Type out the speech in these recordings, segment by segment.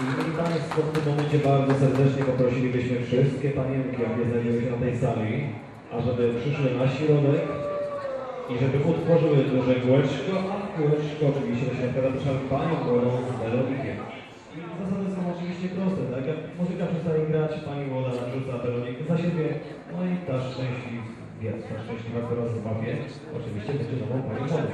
I Państwo w tym momencie bardzo serdecznie poprosilibyśmy wszystkie panienki, jakie znajdują się na tej sali, ażeby przyszły na środek i żeby utworzyły duże kółeczko, a kółeczko oczywiście to się zapraszamy panią młodą z zasady są oczywiście proste, tak? Jak muzyka przestaje grać, pani młoda narzuca melodik za siebie, no i ta szczęśliwa, ta szczęśliwa, która złapie, oczywiście będzie nową panią młodą.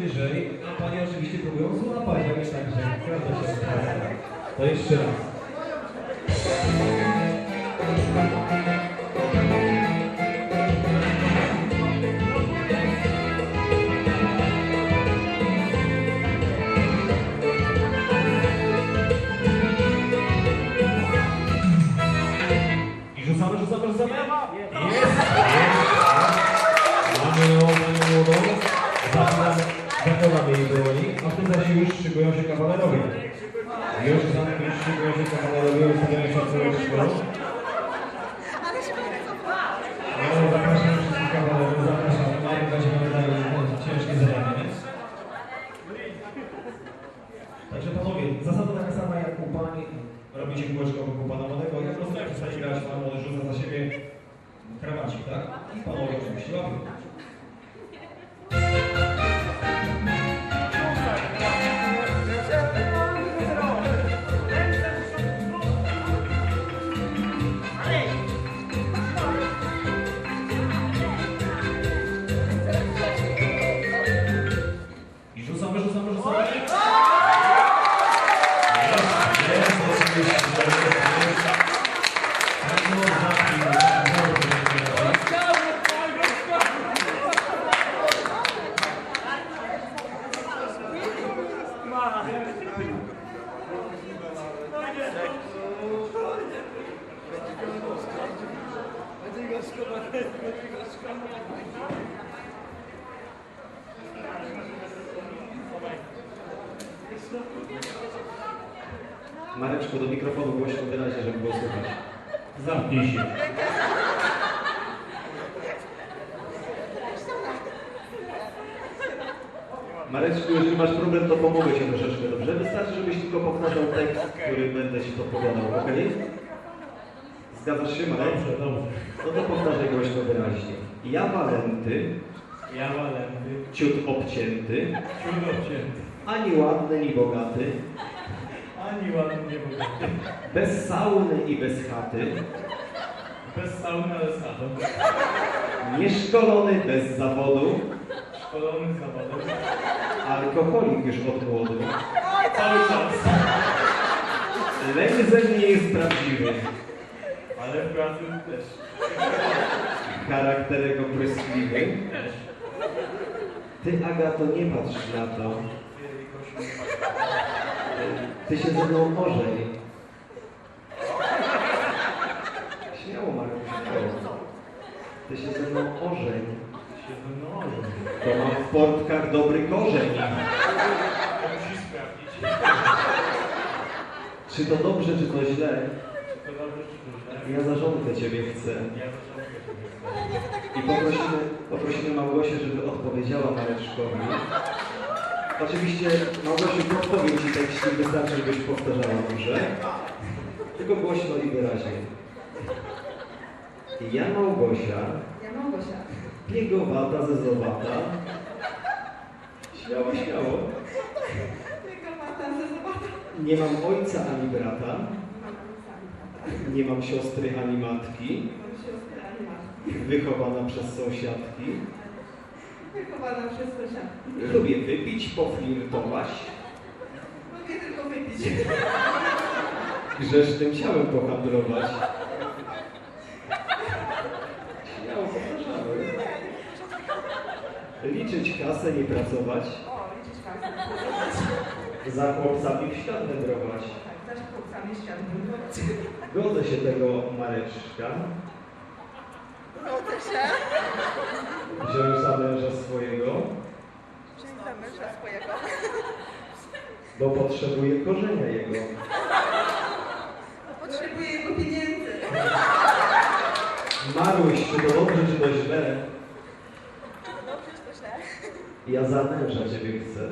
Wyżej, a Pani oczywiście próbują złapać, jak tak, że prawda się zgadza. To jeszcze raz. Kawalerowie. Już, za- szykują się kawalerowie, ustawiają się całego No, zapraszam wszystkich kawalerów, zapraszam. Będzie mamy dalej ciężkie zadanie. Także panowie, zasada taka sama jak u pani. Robicie kółeczko wokół pana młodego. Jak rozumiem, przestanie grać, pan młody rzuca za siebie krawacik, tak? I panowie oczywiście łapią. Mareczku, do mikrofonu głośno wyraźnie, żeby było słychać. Zamknij się. Mareczku, jeżeli masz problem, to pomogę Ci troszeczkę, dobrze? Wystarczy, żebyś tylko powtarzał tekst, który będę Ci podpowiadał, ok? Zgadzasz się, Marek? Dobrze, dobrze. No to powtarzaj głośno wyraźnie. Ja walenty, Ja walenty, ciut obcięty, ciut obcięty. ani ładny, ni bogaty, Ani ładny, nie bogaty. bez sauny i bez chaty, Bez sauny, ale z chatą. nieszkolony bez zawodu, Szkolony alkoholik już od młodu, Cały czas. lęk ze mnie jest prawdziwy, Ale w pracy też. charakter jego pryskliwy. Też. Ty, Agato, nie patrz na to, ty się ze mną ożej. Śmiało, Marku, śmiało. Ty się ze mną ożej. się ze mną może. To mam w portkach dobry korzeń. To musisz sprawdzić. Czy to dobrze, czy to źle? Ja za żonkę Ciebie chcę. I poprosimy, poprosimy Małgosię, żeby odpowiedziała Mareczkowi. Oczywiście Małgosiu podpowiem Ci tekścik, wystarczy, żebyś powtarzała dobrze. Tylko głośno i wyraźnie. Ja Małgosia, Ja Małgosia. piegowata, zezowata. Śmiało, śmiało. Nie mam ojca ani brata, nie mam siostry ani matki. wychowana przez sąsiadki. Wychowana przez sąsiadki. Lubię wypić, poflirtować. Lubię tylko wypić. Grzesznym ciałem pohandlować. Śmiało powtarzamy. Liczyć kasę, nie pracować. O, liczyć kasę. Za chłopcami w świat wędrować. Tak, też chłopcami świat budować. Godzę się tego Mareczka. Rodzę się. Wziął za męża swojego, Czyli za męża swojego. bo potrzebuje korzenia jego. Potrzebuję jego pieniędzy. Maruś, czy to dobrze, czy to źle? Dobrze, czy to źle? Ja za męża ciebie chcę.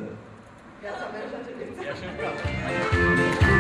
Ja za męża ciebie chcę. Ja się zgadzam.